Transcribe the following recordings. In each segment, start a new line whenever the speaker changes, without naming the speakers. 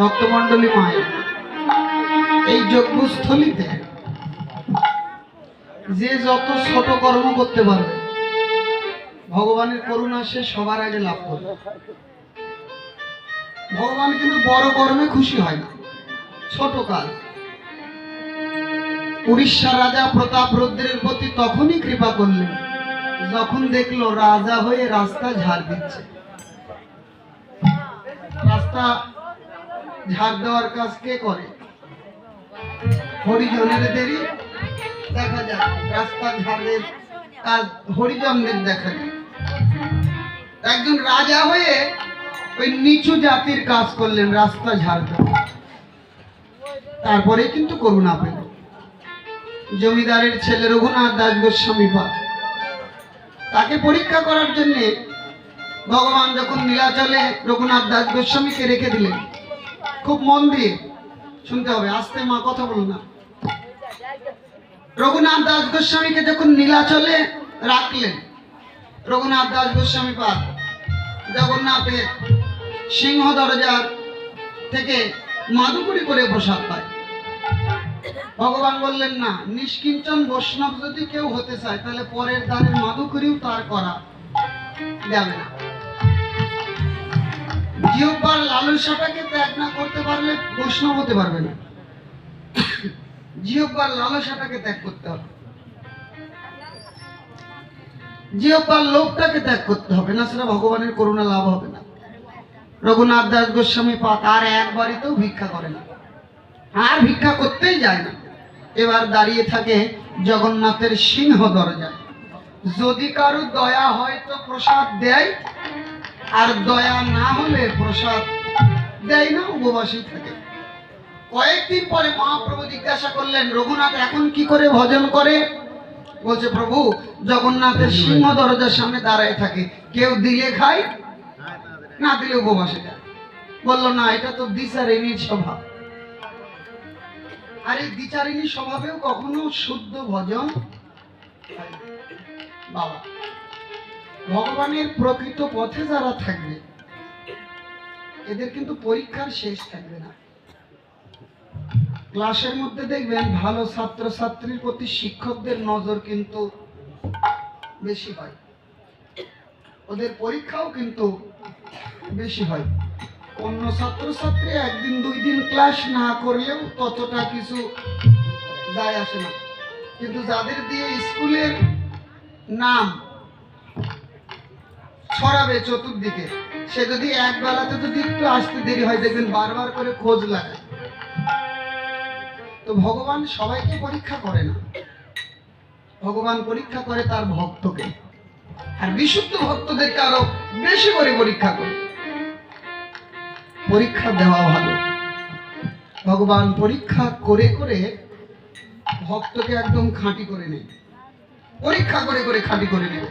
ভক্তমণ্ডলী মায়ের এই যজ্ঞস্থলিতে যে যত ছোট কর্ম করতে পারবে, ভগবানের করুণা সে সবার আগে লাভ করবে। ভগবান কিন্তু বড় কর্মে খুশি হয় না, ছোট কাজ। উড়িষ্যার রাজা প্রতাপ রুদ্রের প্রতি তখনই কৃপা করলেন, যখন দেখল রাজা হয়ে রাস্তা ঝাড় দিচ্ছে। রাস্তা ঝাড় দেওয়ার কাজ কে করে? হরিজনের দেরি? দেখা যায় রাস্তা ঝাড়ের কাজ হরিজনদের দেখা যায় একজন রাজা হয়ে ওই নিচু জাতির কাজ করলেন, রাস্তা ঝাড় তারপরে কিন্তু করুণা পেল। জমিদারের ছেলে রঘুনাথ দাস গোস্বামী পাল। তাকে পরীক্ষা করার জন্য ভগবান যখন নীলাচলে রঘুনাথ দাস গোস্বামীকে রেখে দিলেন খুব মন দিয়ে শুনতে হবে। আস্তে মা, কথা বলো না। রঘুনাথ দাস গোস্বামীকে যখন নীলাচলে রাখলেন, রঘুনাথ দাস গোস্বামী পাল জগন্নাথের সিংহ দরজার থেকে মাদুকুরি করে প্রসাদ পায়। ভগবান বললেন, না, নিষ্কিঞ্চন বৈষ্ণব যদি কেউ হতে চায়, তাহলে পরের দ্বারের মাদুকুরিও তার করা যাবে না। জিহ্বার লালসাটাকে ত্যাগ না করতে পারলে বৈষ্ণব হতে পারবে না। জিহ্বার লালসাটাকে ত্যাগ করতে হবে। জিহ্বার লোভটাকে ত্যাগ করতে হবে, না সেটা ভগবানের করুণা লাভ হবে না। রঘুনাথ দাস গোস্বামী আর একবারিতেও ভিক্ষা করে না। আর ভিক্ষা করতেই যায় না। এবার দাঁড়িয়ে থাকে জগন্নাথের সিংহ দরজা যদি কারও দয়া হয় তো প্রসাদ দেয় আর দয়া না হলে প্রসাদ দেয় না উপবাসী থাকে। কয়েকদিন পরে মহাপ্রভু জিজ্ঞাসা করলেন, রঘুনাথ এখন কি করে ভজন করে? বলছে, প্রভু, জগন্নাথের সিংহ দরজার সামনে দাঁড়ায় থাকে। কেউ দিলে খায়, না দিলে উপবাসে যায় বলল, না, এটা তো দিশারিনীর স্বভাব। আর এই দ্বিচারিণী স্বভাবেও কখনো শুদ্ধ ভজন বাবা ভগবানের প্রকৃত পথে যারা থাকবে, এদের কিন্তু পরীক্ষার শেষ থাকবে না। ক্লাসের মধ্যে দেখবেন ভালো ছাত্র ছাত্রীর প্রতি শিক্ষকদের নজর কিন্তু বেশি হয়। ওদের পরীক্ষাও কিন্তু বেশি হয়। অন্য ছাত্রছাত্রী একদিন, দুই দিন ক্লাস না করলেও ততটা কিছু যায় আসে না। কিন্তু যাদের দিয়ে স্কুলের নাম ছড়াবে চতুর্দিকে। সে যদি এক বেলাতে যদি একটু আসতে দেরি হয়, দেখবেন বারবার করে খোঁজ লাগায় তো ভগবান সবাইকে পরীক্ষা করে না। ভগবান পরীক্ষা করে তার ভক্তকে। আর বিশুদ্ধ ভক্তদেরকে আরও বেশি করে পরীক্ষা করে। পরীক্ষা দেওয়া ভালো। ভগবান পরীক্ষা করে করে ভক্তকে একদম খাঁটি করে নেয়। পরীক্ষা করে করে খাঁটি করে নেবে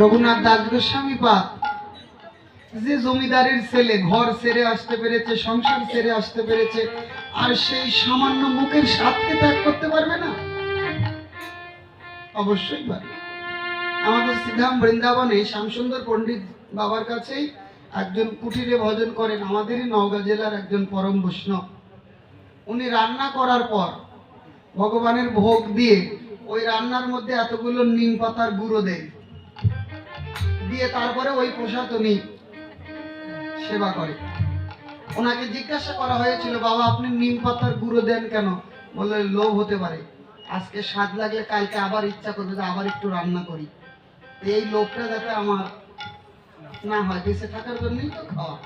রঘুনাথ দাস গোস্বামী পা, যে জমিদারের ছেলে ঘর ছেড়ে আসতে পেরেছে, সংসার ছেড়ে আসতে পেরেছে, আর সেই সামান্য মুখের স্বাদকে ত্যাগ করতে পারবে না? অবশ্যই পারবে। আমাদের সিধাম বৃন্দাবনে শ্যামসুন্দর পণ্ডিত বাবার কাছেই একজন কুটিরে ভজন করেন, আমাদেরই নওগাঁ জেলার একজন পরম বৈষ্ণব। উনি রান্না করার পর ভগবানের ভোগ দিয়ে ওই রান্নার মধ্যে এতগুলো নিম পাতার গুঁড়ো দেয়। দিয়ে তারপরে ওই প্রসাদ উনি সেবা করে। ওনাকে জিজ্ঞাসা করা হয়েছিল, বাবা, আপনি নিম পাতার গুঁড়ো দেন কেন? বললে লোভ হতে পারে। আজকে স্বাদ লাগলে কালকে আবার ইচ্ছা করবে যে আবার একটু রান্না করি। এই লোভটা যাতে আমার না হয়, বেঁচে থাকার জন্যই তো খাওয়া।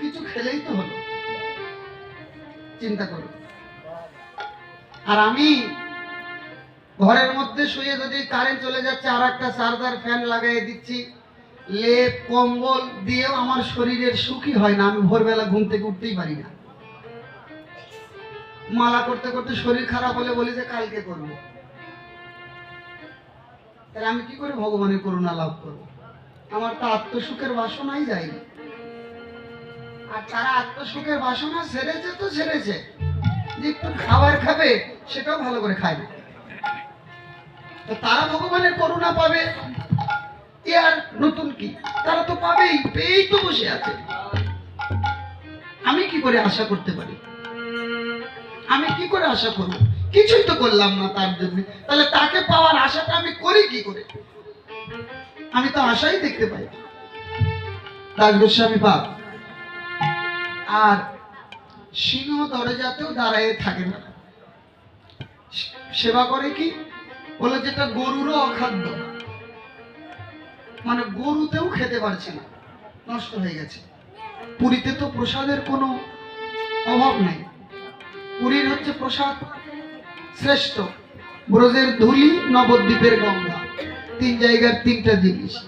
কিছু খেলেই তো হলো। চিন্তা করো আর আমি ঘরের মধ্যে শুয়ে যদি কারেন্ট চলে যাচ্ছে আর একটা চার্জার ফ্যান লাগাই দিচ্ছি। লেপ, কম্বল দিয়েও আমার শরীরের সুখী হয় না, আমি ভোরবেলা ঘুম থেকে উঠতেই পারি না। মালা করতে করতে শরীর খারাপ হলে বলি যে, কালকে করব। তাহলে আমি কি করে ভগবানের করুণা লাভ করব? আমার তো আত্মসুখের বাসনাই যায়নি। আর তারা আত্মসুখের বাসনা ছেড়েছে তো ছেড়েছে যে একটু খাবার খাবে, সেটাও ভালো করে খায় না। তো তারা ভগবানের করুণা পাবে। এ আর নতুন কি? তারা তো পাবেই, পেয়েই তো বসে আছে। আমি কি করে আশা করতে পারি? আমি কি করে আশা করব? কিছুই তো করলাম না তার জন্য। তাহলে তাকে পাওয়ার আশাটা আমি করি কি করে? আমি তো আশাই দেখতে পাই না। দাস গোস্বামী আর সিংহ দরজাতেও দাঁড়ায় থাকে না। সেবা করে কি? বলে যেটা গরুরও অখাদ্য। মানে গরুতেও খেতে পারছে না। নষ্ট হয়ে গেছে। পুরীতে তো প্রসাদের কোনো অভাব নেই। পুরীর হচ্ছে প্রসাদ শ্রেষ্ঠ। ব্রজের ধুলি, নবদ্বীপের গঙ্গা। তিন জায়গার তিনটা জিনিস।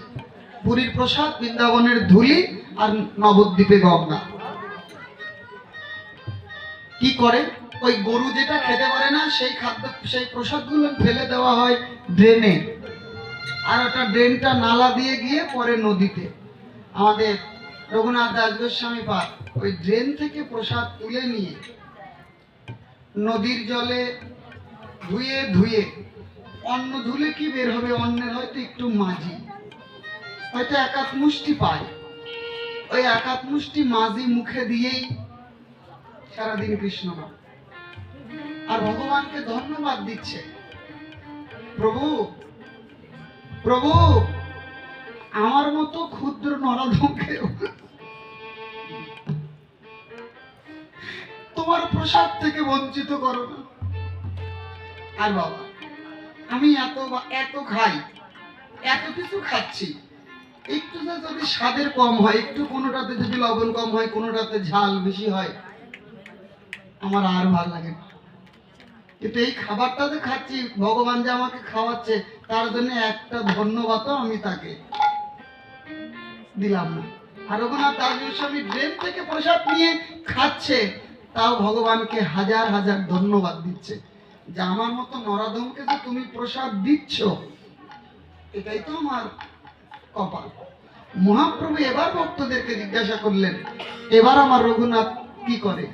পুরীর প্রসাদ, বৃন্দাবনের ধুলি আর নবদ্বীপে গঙ্গা। কি করে? ওই গরু যেটা খেতে পারে না, সেই খাদ্য, সেই প্রসাদগুলো ফেলে দেওয়া হয় ড্রেনে। আর ওটা ড্রেনটা নালা দিয়ে গিয়ে পরে নদীতে। আমাদের রঘুনাথ দাস গোস্বামী পাক ওই ড্রেন থেকে প্রসাদ তুলে নিয়ে নদীর জলে ধুয়ে ধুয়ে, অন্ন ধুলে কি বের হবে? অন্যের হয়তো একটু মাঝি। হয়তো একাত মুষ্টি পায়। ওই একাত মুষ্টি মাঝি মুখে দিয়েই সারাদিন কৃষ্ণ নাম। আর ভগবানকে ধন্যবাদ দিচ্ছে। প্রভু প্রভু, আমার মতো ক্ষুদ্র নরাধমকে তোমার প্রসাদ থেকে বঞ্চিত করো না। আর বাবা, আমি এত এত খাই, এত কিছু খাচ্ছি, একটু যদি স্বাদের কম হয়, একটু কোনোটাতে যদি লবণ কম হয়, কোনোটাতে ঝাল বেশি হয়, আমার আর ভালো লাগে না। কিন্তু এই খাবারটা যে খাচ্ছি, ভগবান যে আমাকে খাওয়াচ্ছে, তার জন্য একটা ধন্যবাদও আমি তাকে দিলাম না। আর রঘুনাথ দাস গোস্বামী ড্রেন থেকে প্রসাদ নিয়ে খাচ্ছে, তাও ভগবানকে হাজার হাজার ধন্যবাদ দিচ্ছে। যে আমার মতো নরাধমকে যে তুমি প্রসাদ দিচ্ছ, এটাই তো আমার কপাল। মহাপ্রভু এবার ভক্তদেরকে জিজ্ঞাসা করলেন, এবার আমার রঘুনাথ কি করে?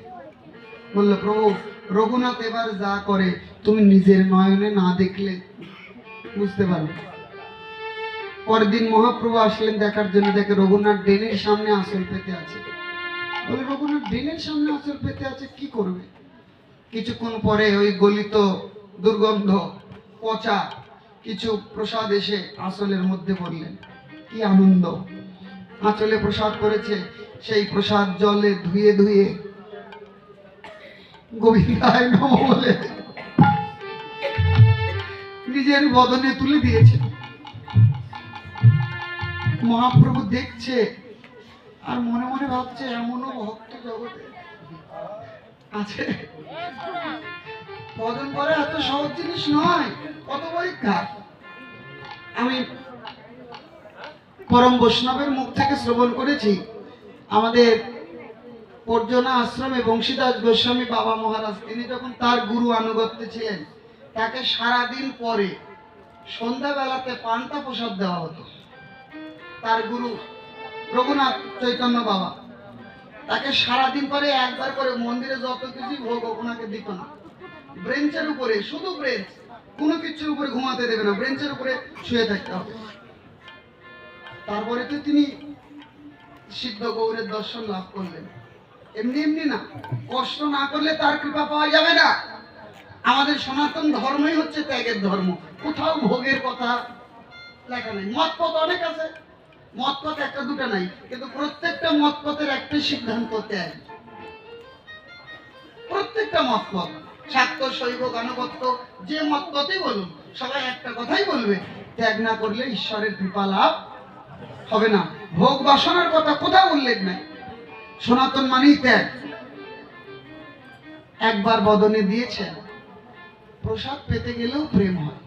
বলল, প্রভু রঘুনাথ এবার যা করে, তুমি নিজের নয়নে না দেখলে বুঝতে পারবে পরের দিন মহাপ্রভু আসলেন দেখার জন্য, দেখে রঘুনাথ ড্রেনের সামনে আসল পেতে আছে। বলে, রঘুনাথ, ড্রেনের সামনে আসল পেতে আছে, কি করবে? কিছুক্ষণ পরে ওই গলিত দুর্গন্ধ, পচা কিছু প্রসাদ এসে আসলের মধ্যে পড়লেন। কি আনন্দ! আঁচলে প্রসাদ করেছে সেই প্রসাদ জলে ধুয়ে ধুয়ে গোবিন্দায় নম বলে। নিজের বদনে তুলে দিয়েছে। মহাপ্রভু দেখছে আর মনে মনে ভাবছে, এমনও ভক্ত জগতে আছে। বদন করা এত সহজ জিনিস নয়, কত পরীক্ষা আমি পরম বৈষ্ণবের মুখ থেকে শ্রবণ করেছি, আমাদের পর্জনা আশ্রমে বংশীদাস গোস্বামী বাবা মহারাজ, তিনি যখন তার গুরু আনুগত্যে ছিলেন, তাকে সারাদিন পরে সন্ধ্যাবেলাতে পান্তা প্রসাদ দেওয়া হতো। তার গুরু রঘুনাথ চৈতন্য বাবা, তাকে সারাদিন পরে একবার করে মন্দিরে যত কিছুই ভোগ ওনাকে দিত না। ব্রেঞ্চের উপরে, শুধু ব্রেঞ্চ, কোনো কিছুর উপরে ঘুমাতে দেবে না, ব্রেঞ্চের উপরে শুয়ে থাকতে হবে। তারপরে তো তিনি সিদ্ধ গৌরের দর্শন লাভ করলেন। এমনি এমনি না। কষ্ট না করলে তার কৃপা পাওয়া যাবে না। আমাদের সনাতন ধর্মই হচ্ছে ত্যাগের ধর্ম। কোথাও ভোগের কথা লেখা নেই। মত পথ অনেক আছে। মত পথ একটা দুটো নাই, কিন্তু প্রত্যেকটা মত পথের একটা সিদ্ধান্ত ত্যাগ। প্রত্যেকটা মত পথ শাক্ত শৈব গানগত্য যে মত পথই বলুন, সবাই একটা কথাই বলবে, ত্যাগ না করলে ঈশ্বরের কৃপা লাভ হবে না। ভোগ বাসনার কথা কোথাও উল্লেখ নাই। সনাতন মানেই ত্যাগ। একবার বদনে দিয়েছেন, প্রসাদ পেতে গেলেও প্রেম হয়।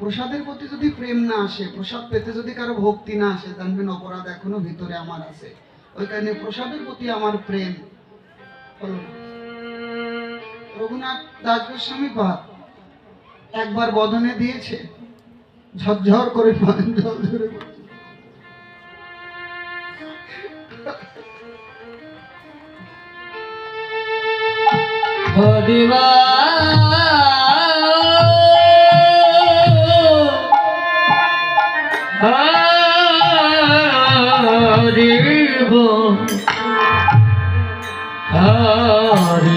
প্রসাদের প্রতি যদি প্রেম না আসে, প্রসাদ পেতে যদি কারও ভক্তি না আসে জানবেন অপরাধ এখনও ভিতরে আমার আছে। ওই কারণে প্রসাদের প্রতি আমার প্রেম রঘুনাথ দাস গোস্বামী পাদ একবার বদনে দিয়েছে, ঝরঝর করে জল ঝরে পড়ছে।
হরিবা হরি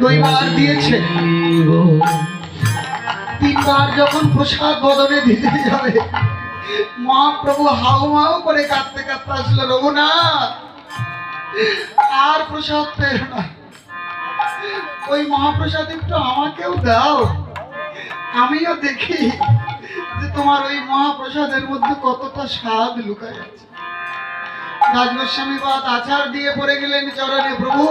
দুইবার দিয়েছে তিনবার যখন প্রসাদ বদলে দিতে যাবে মহাপ্রভু হাউ মাউ করে কাঁদতে কাঁদতে আসলো, রঘুনাথ। আর প্রসাদ না। ওই মহাপ্রসাদ একটু আমাকেও দাও। আমিও দেখি যে তোমার ওই মহাপ্রসাদের মধ্যে কতটা স্বাদ লুকায় আছে। রাজগোস্বামী বাদ আচার দিয়ে পড়ে গেলেন চরণে, প্রভু,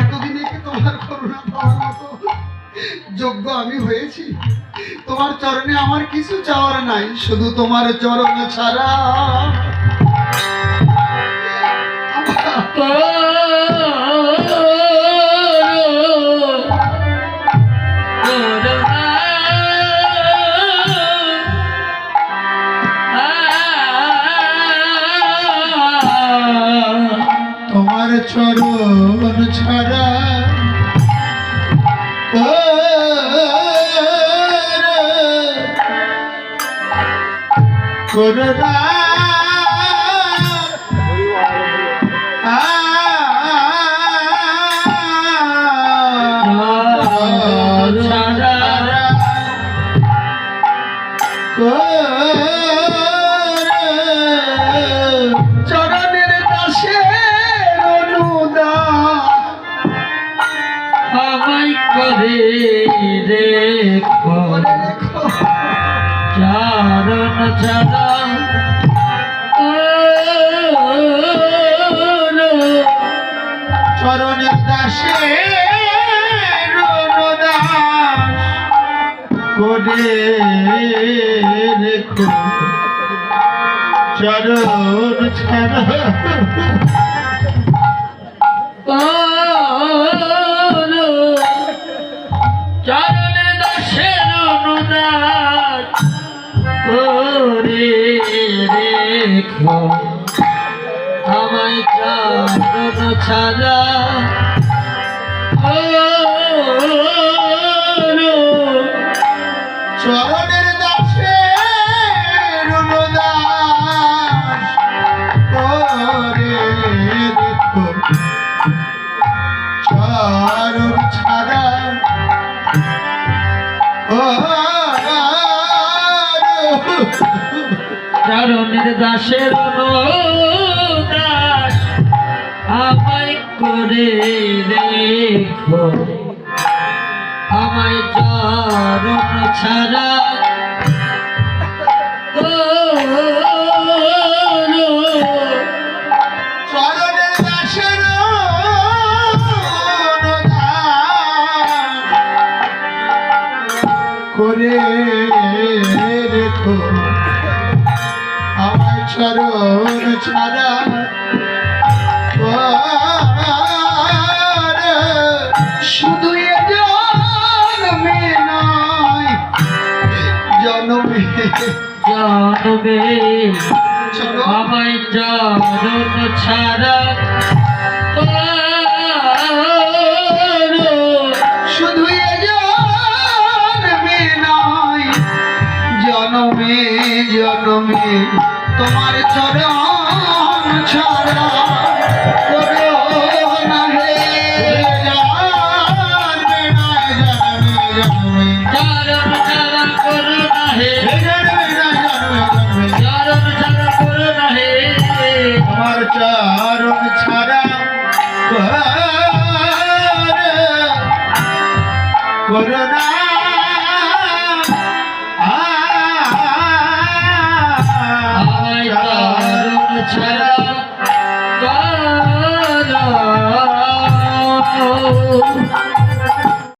এতদিনে কি তোমার করুণা পাওয়ার মতো যোগ্য আমি হয়েছি? তোমার চরণে আমার কিছু চাওয়ার নাই শুধু তোমার চরণ ছাড়া। করুণা চরণের দাসে অনুদান
আমায় করে
বলে রেখো।
চারণ ছাড়া
চরণের দাসে করে রেখো। চরণ ছাড়া
রেখো আমায় চারণ ছাড়া।
চরণের দাসে অনুদান করে রেখো চরণ ছাড়া। ও
চারণের দাসের দাস আমায় করে রেখো। আমায় চরণ ছাড়া
ছাড়া শুধু জন্মে নয়
ছাড়া
জনমে জনমে। তোমার চরণ